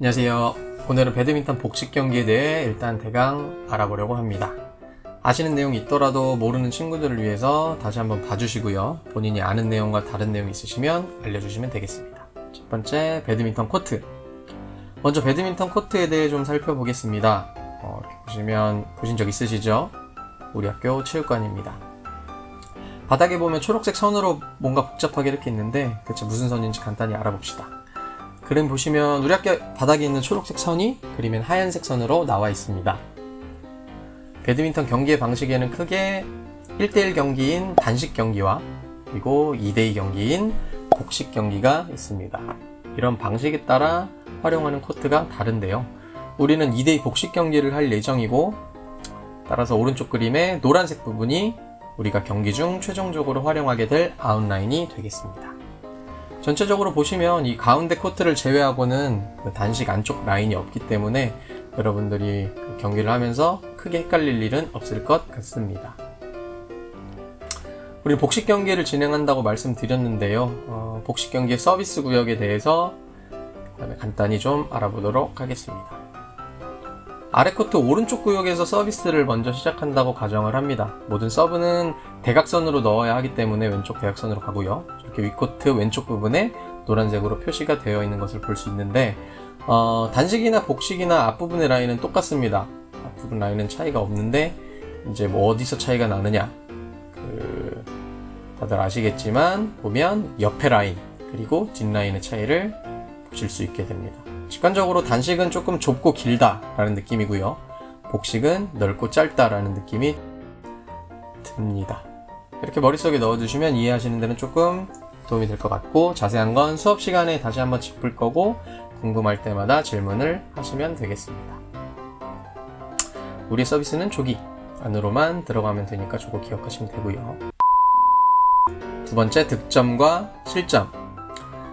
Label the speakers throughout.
Speaker 1: 안녕하세요. 오늘은 배드민턴 복식 경기에 대해 일단 대강 알아보려고 합니다. 아시는 내용이 있더라도 모르는 친구들을 위해서 다시 한번 봐주시고요. 본인이 아는 내용과 다른 내용이 있으시면 알려주시면 되겠습니다. 첫 번째, 배드민턴 코트. 먼저 배드민턴 코트에 대해 좀 살펴보겠습니다. 어, 이렇게 보시면 보신 적 있으시죠? 우리 학교 체육관입니다. 바닥에 보면 초록색 선으로 뭔가 복잡하게 이렇게 있는데 대체 무슨 선인지 간단히 알아봅시다. 그림 보시면 우리 바닥에 있는 초록색 선이 그림엔 하얀색 선으로 나와 있습니다. 배드민턴 경기의 방식에는 크게 1대1 경기인 단식 경기와 그리고 2대2 경기인 복식 경기가 있습니다. 이런 방식에 따라 활용하는 코트가 다른데요. 우리는 2대2 복식 경기를 할 예정이고 따라서 오른쪽 그림의 노란색 부분이 우리가 경기 중 최종적으로 활용하게 될 아웃라인이 되겠습니다. 전체적으로 보시면 이 가운데 코트를 제외하고는 그 단식 안쪽 라인이 없기 때문에 여러분들이 그 경기를 하면서 크게 헷갈릴 일은 없을 것 같습니다. 우리 복식 경기를 진행한다고 말씀드렸는데요. 어, 복식 경기의 서비스 구역에 대해서 간단히 좀 알아보도록 하겠습니다. 아래 코트 오른쪽 구역에서 서비스를 먼저 시작한다고 가정을 합니다. 모든 서브는 대각선으로 넣어야 하기 때문에 왼쪽 대각선으로 가고요. 이렇게 윗코트 왼쪽 부분에 노란색으로 표시가 되어 있는 것을 볼 수 있는데 어, 단식이나 복식이나 앞부분의 라인은 똑같습니다. 앞부분 라인은 차이가 없는데 이제 뭐 어디서 차이가 나느냐 그 다들 아시겠지만 보면 옆에 라인 그리고 뒷 라인의 차이를 보실 수 있게 됩니다. 직관적으로 단식은 조금 좁고 길다 라는 느낌이고요. 복식은 넓고 짧다 라는 느낌이 듭니다. 이렇게 머릿속에 넣어두시면 이해하시는 데는 조금 도움이 될 것 같고 자세한 건 수업 시간에 다시 한번 짚을 거고 궁금할 때마다 질문을 하시면 되겠습니다. 우리 서비스는 조기 안으로만 들어가면 되니까 조거 기억하시면 되고요. 두 번째 득점과 실점.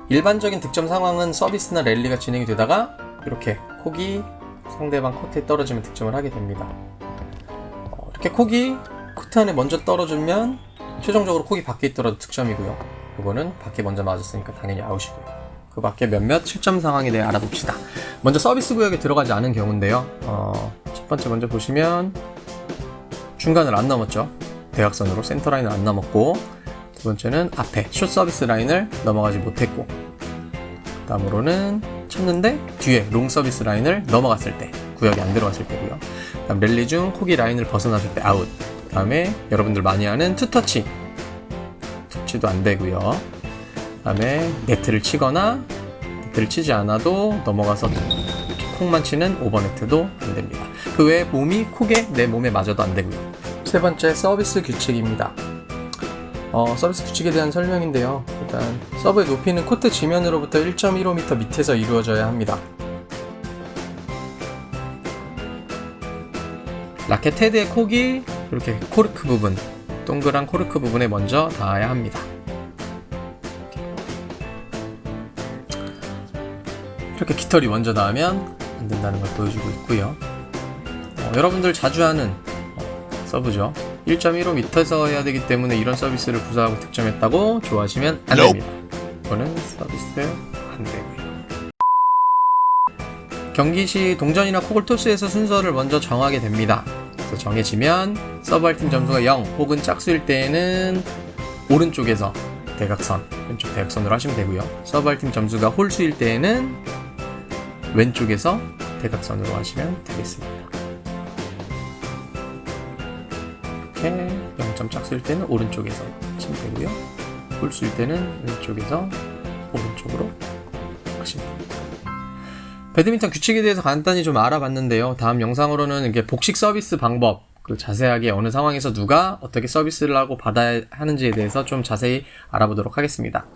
Speaker 1: 일반적인 득점 상황은 서비스나 랠리가 진행이 되다가 이렇게 콕이 상대방 코트에 떨어지면 득점을 하게 됩니다. 어, 이렇게 콕이 코트 안에 먼저 떨어지면 최종적으로 콕이 밖에 있더라도 득점이고요. 이거는 밖에 먼저 맞았으니까 당연히 아웃이고요. 그 밖에 몇몇 실점 상황에 대해 알아봅시다. 먼저 서비스 구역에 들어가지 않은 경우인데요. 어, 첫 번째 먼저 보시면 중간을 안 넘었죠. 대각선으로 센터 라인을 안 넘었고 두 번째는 앞에 숏 서비스 라인을 넘어가지 못했고 다음으로는 쳤는데 뒤에 롱 서비스 라인을 넘어갔을 때 구역이 안 들어갔을 때고요. 다음 랠리 중 코기 라인을 벗어났을 때 아웃. 다음에 여러분들 많이 하는 투터치 터치도 안 되고요. 다음에 네트를 치거나 네트를 치지 않아도 넘어가서 콕만 치는 오버네트도 안 됩니다. 그 외에 몸이 콕에 내 몸에 맞아도 안 되고요. 세 번째 서비스 규칙입니다. 어, 서비스 규칙에 대한 설명인데요. 일단 서브의 높이는 코트 지면으로부터 1.15m 밑에서 이루어져야 합니다. 라켓 헤드의 콕이 이렇게 코르크 부분, 동그란 코르크 부분에 먼저 닿아야 합니다. 이렇게 깃털이 먼저 닿으면 안 된다는 걸 보여주고 있고요. 어, 여러분들 자주 하는 어, 서브죠. 1.15m에서 해야 되기 때문에 이런 서비스를 구사하고 득점했다고 좋아하시면 안 됩니다. 이거는 서비스 안 되고요. 경기 시 동전이나 콕을 토스해서 순서를 먼저 정하게 됩니다. 그래서 정해지면 서브할 팀 점수가 0 혹은 짝수일 때에는 오른쪽에서 대각선, 왼쪽 대각선으로 하시면 되고요. 서브할 팀 점수가 홀수일 때에는 왼쪽에서 대각선으로 하시면 되겠습니다. 이렇게 0점 짝수일 때는 오른쪽에서 하시면 되고요. 홀수일 때는 왼쪽에서 오른쪽으로 하시면 됩니다. 배드민턴 규칙에 대해서 간단히 좀 알아봤는데요. 다음 영상으로는 이게 복식 서비스 방법, 그 자세하게 어느 상황에서 누가 어떻게 서비스를 하고 받아야 하는지에 대해서 좀 자세히 알아보도록 하겠습니다.